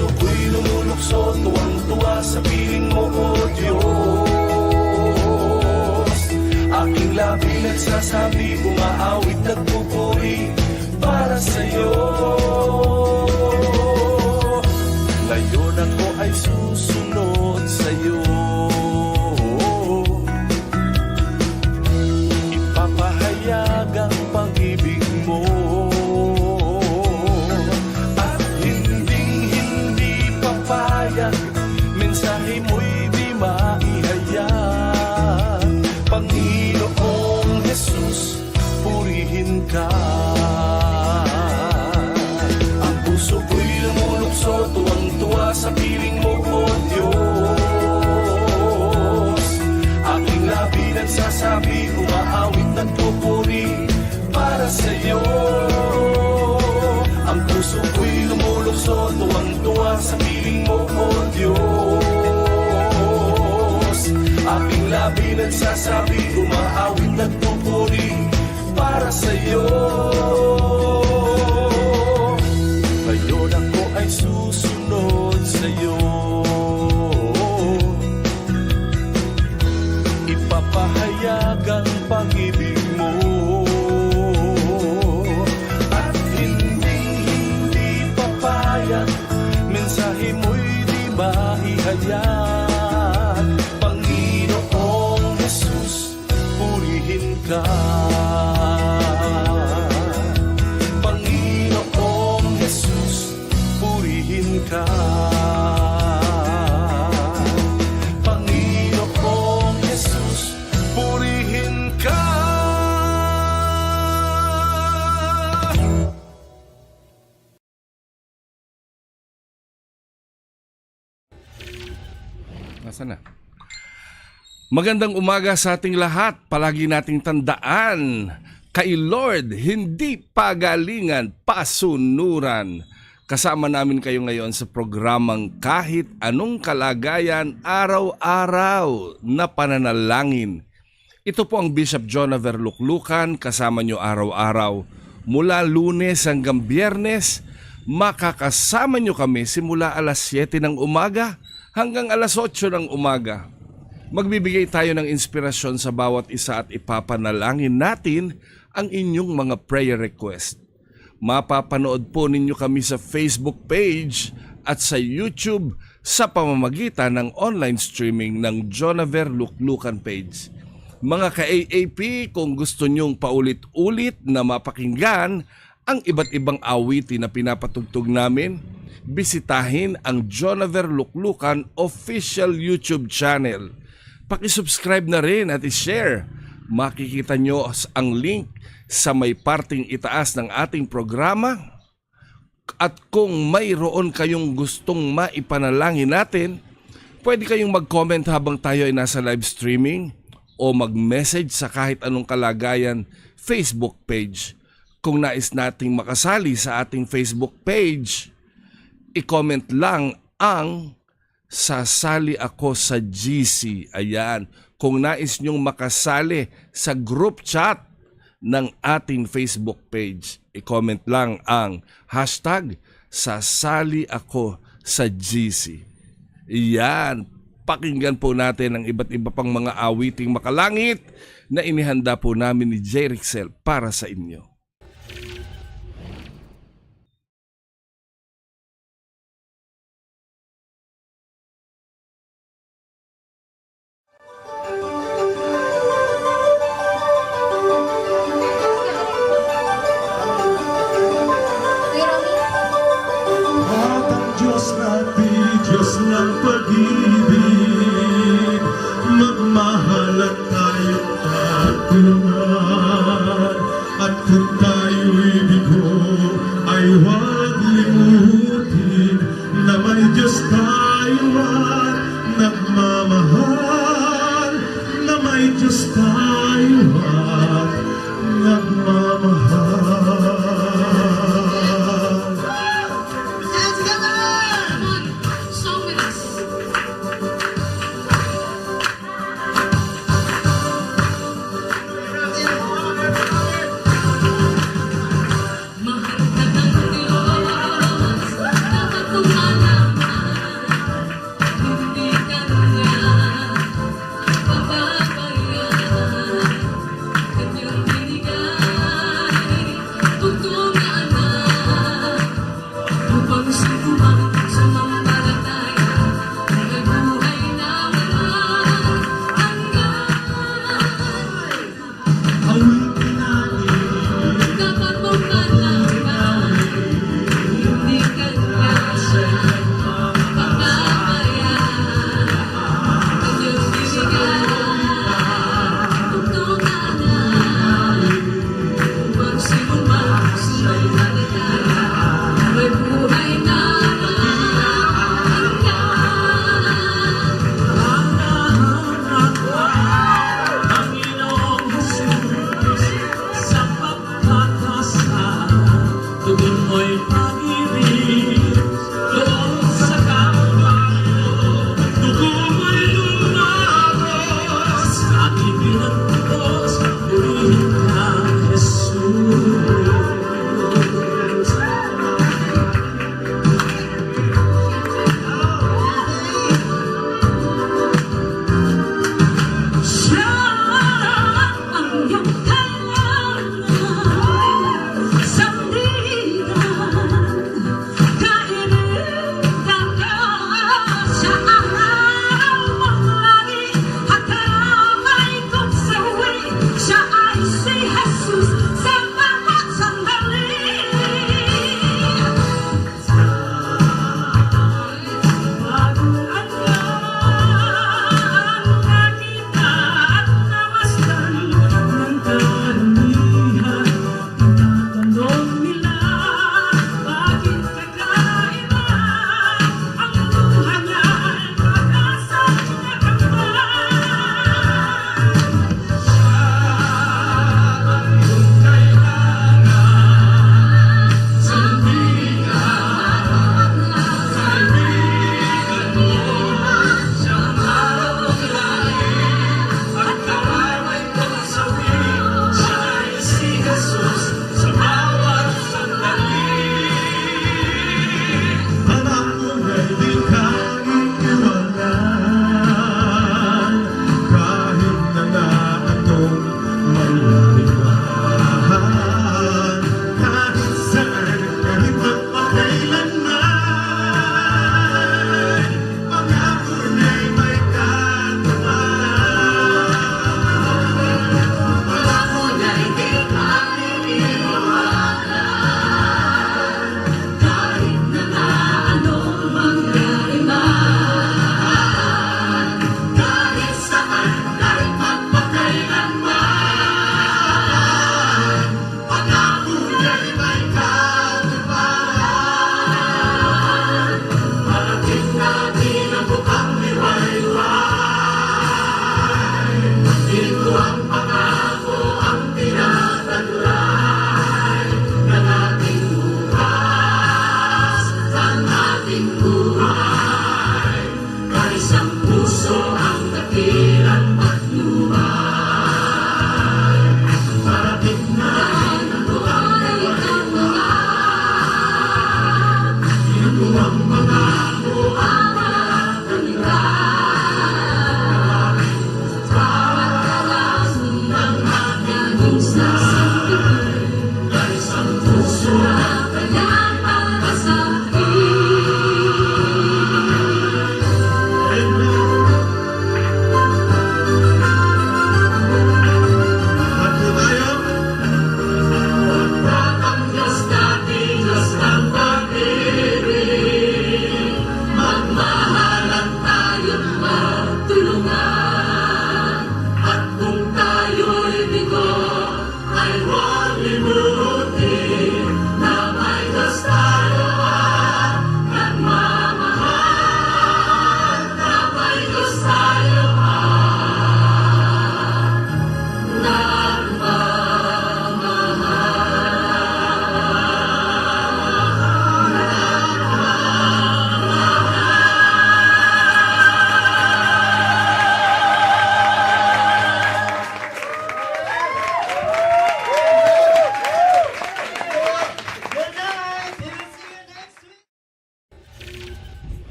puso ko'y lumulukso Tuwang-tuwa sa piling mo, O Diyos. Aking labi nagsasabi Umaawit nagpupuri Para sa'yo nagsasabi Umaawit nagpupuri Para sa'yo Nasaan na? Magandang umaga sa ating lahat. Palagi nating tandaan, kay Lord, hindi pagalingan, pasunuran. Kasama namin kayo ngayon sa programang kahit anong kalagayan, araw-araw na pananalangin. Ito po ang Bishop John Verluklukan, kasama nyo araw-araw. Mula lunes hanggang biyernes, makakasama nyo kami simula alas 7 ng umaga hanggang alas 8 ng umaga. Magbibigay tayo ng inspirasyon sa bawat isa at ipapanalangin natin ang inyong mga prayer request. Mapapanood po ninyo kami sa Facebook page at sa YouTube sa pamamagitan ng online streaming ng Jonaver Luklukan page. Mga ka-AAP, kung gusto nyong paulit-ulit na mapakinggan ang iba't ibang awitin na pinapatugtog namin, bisitahin ang Jonaver Luklukan official YouTube channel. Pakisubscribe na rin at i-share. Makikita nyo ang link sa may parting itaas ng ating programa. At kung mayroon kayong gustong maipanalangin natin, pwede kayong mag-comment habang tayo ay nasa live streaming o mag-message sa kahit anong kalagayan Facebook page. Kung nais nating makasali sa ating Facebook page, i-comment lang ang sasali ako sa GC. Ayan. Kung nais nyong makasali sa group chat ng ating Facebook page, i-comment lang ang hashtag sasali ako sa GC. Iyan. Pakinggan po natin ang iba't iba pang mga awiting makalangit na inihanda po namin ni J. Rixel para sa inyo.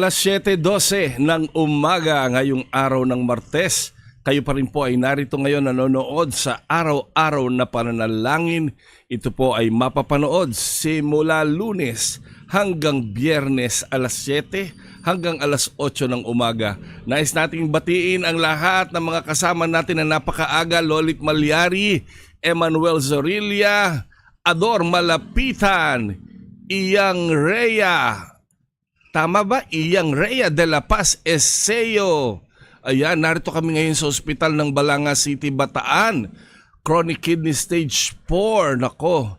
Alas 7.12 ng umaga ngayong araw ng Martes. Kayo pa rin po ay narito ngayon nanonood sa araw-araw na pananalangin. Ito po ay mapapanood simula lunes hanggang biyernes alas 7 hanggang alas 8 ng umaga. Nais nating batiin ang lahat ng mga kasama natin na napakaaga. Lolit Malyari, Emmanuel Zorilla, Ador Malapitan, Iyang Rhea, Tama ba? Iyang Rhea de la Paz Eseo. Ayan, narito kami ngayon sa ospital ng Balanga City, Bataan. Chronic Kidney Stage 4. Nako.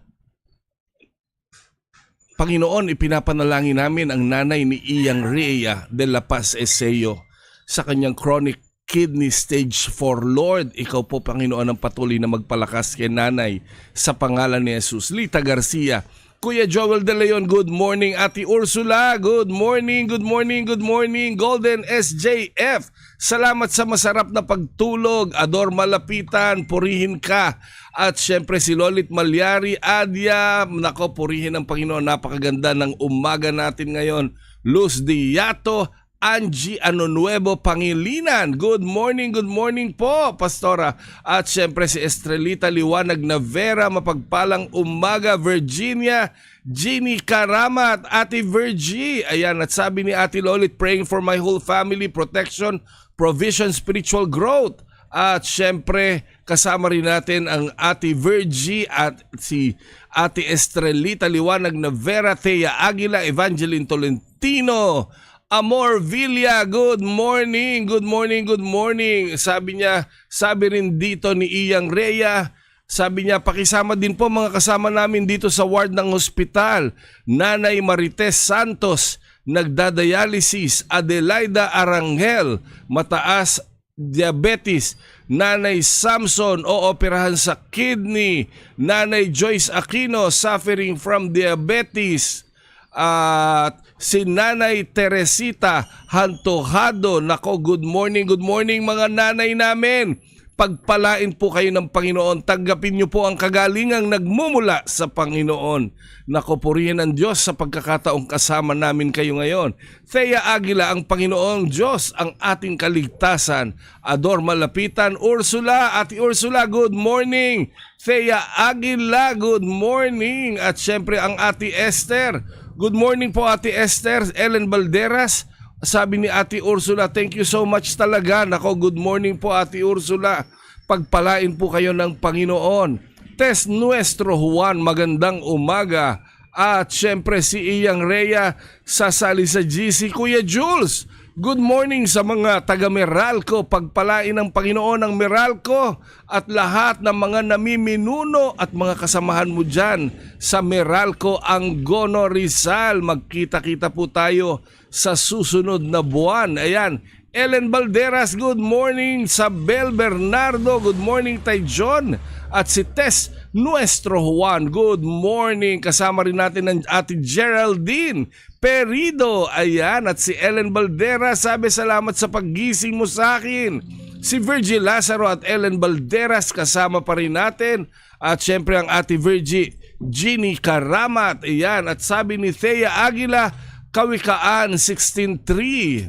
Panginoon, ipinapanalangin namin ang nanay ni Iyang Rhea de la Paz Eseo sa kanyang chronic kidney stage 4. Lord, ikaw po Panginoon ang patuloy na magpalakas kay nanay sa pangalan ni Jesus. Lita Garcia, Kuya Joel De Leon, good morning. Ati Ursula, good morning, good morning, good morning. Golden SJF, salamat sa masarap na pagtulog. Ador Malapitan, purihin ka. At syempre si Lolit Malyari, Adya, nako purihin ang Panginoon. Napakaganda ng umaga natin ngayon. Luz Diato, Angie Anonuevo Pangilinan. Good morning, good morning po, Pastora. At syempre si Estrelita Liwanag na Vera, mapagpalang umaga, Virginia. Jeannie Karamat, Ate Virgie. Ayan, at sabi ni Ate Lolit, praying for my whole family, protection, provision, spiritual growth. At syempre, kasama rin natin ang Ate Virgie at si Ate Estrelita Liwanag na Vera Thea Aguila, Evangeline Tolentino. Amor Villa, good morning, good morning, good morning. Sabi niya, sabi rin dito ni Iyang Rhea, sabi niya, pakisama din po mga kasama namin dito sa ward ng hospital. Nanay Marites Santos, nagdadialysis. Adelaida Arangel, mataas diabetes. Nanay Samson, ooperahan sa kidney. Nanay Joyce Aquino, suffering from diabetes. At si Nanay Teresita Hantohado. Nako, good morning, good morning mga nanay namin. Pagpalain po kayo ng Panginoon. Tanggapin niyo po ang kagalingang nagmumula sa Panginoon. Nako, purihin ang Diyos sa pagkakataong kasama namin kayo ngayon. Thea Aguila, ang Panginoong Diyos, ang ating kaligtasan. Ador Malapitan, Ursula, Ati Ursula, good morning. Thea Aguila, good morning. At syempre ang Ati Esther, Good morning po Ate Esther, Ellen Balderas. Sabi ni Ate Ursula, thank you so much talaga. Nako, good morning po Ate Ursula. Pagpalain po kayo ng Panginoon. Test Nuestro Juan, magandang umaga. At syempre si Iyang Rhea sasali sa GC. Kuya Jules, good morning sa mga taga Meralco. Pagpalain ng Panginoon ang Meralco at lahat ng mga namiminuno at mga kasamahan mo dyan sa Meralco Angono Rizal. Magkita-kita po tayo sa susunod na buwan. Ayan, Ellen Balderas, good morning. Sabel Bernardo, good morning. Tay John at si Tess Nuestro Juan, good morning. Kasama rin natin ang ate Geraldine Perido. Ayan, at si Ellen Balderas, sabi salamat sa paggising mo sa akin. Si Virgie Lazaro at Ellen Balderas kasama pa rin natin. At syempre ang ate Virgie Ginny Karamat. Ayan, at sabi ni Thea Aguila, Kawikaan 16.3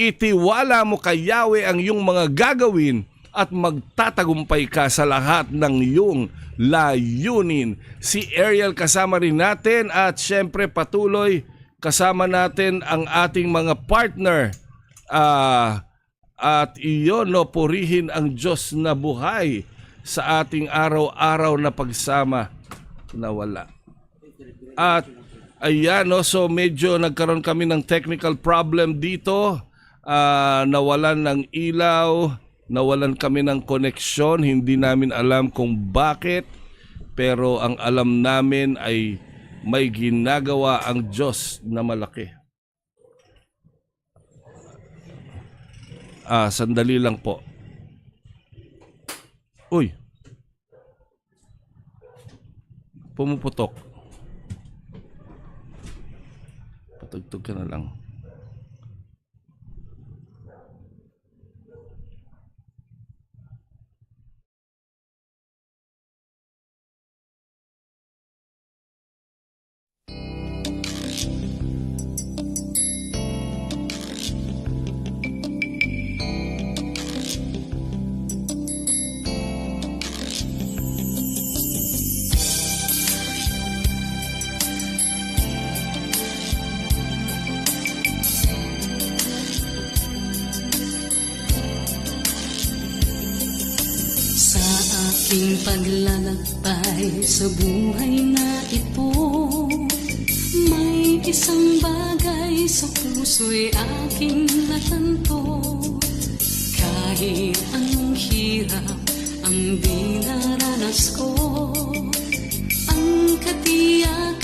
Itiwala mo kay Yahweh ang iyong mga gagawin at magtatagumpay ka sa lahat ng iyong layunin. Si Ariel kasama rin natin at syempre patuloy kasama natin ang ating mga partner. Ah, at iyon no, purihin ang Diyos na buhay sa ating araw-araw na pagsama na wala. At ayan no, so medyo nagkaroon kami ng technical problem dito. Ah, nawalan ng ilaw, nawalan kami ng koneksyon, hindi namin alam kung bakit. Pero ang alam namin ay may ginagawa ang Diyos na malaki. Ah, sandali lang po. Uy. Pumuputok. Patugtog ka na lang. Aking paglalakbay sa buhay na ito. May isang bagay sa puso'y aking natanto. Kahit anong hirap ang dinaranas ko Ang katiyak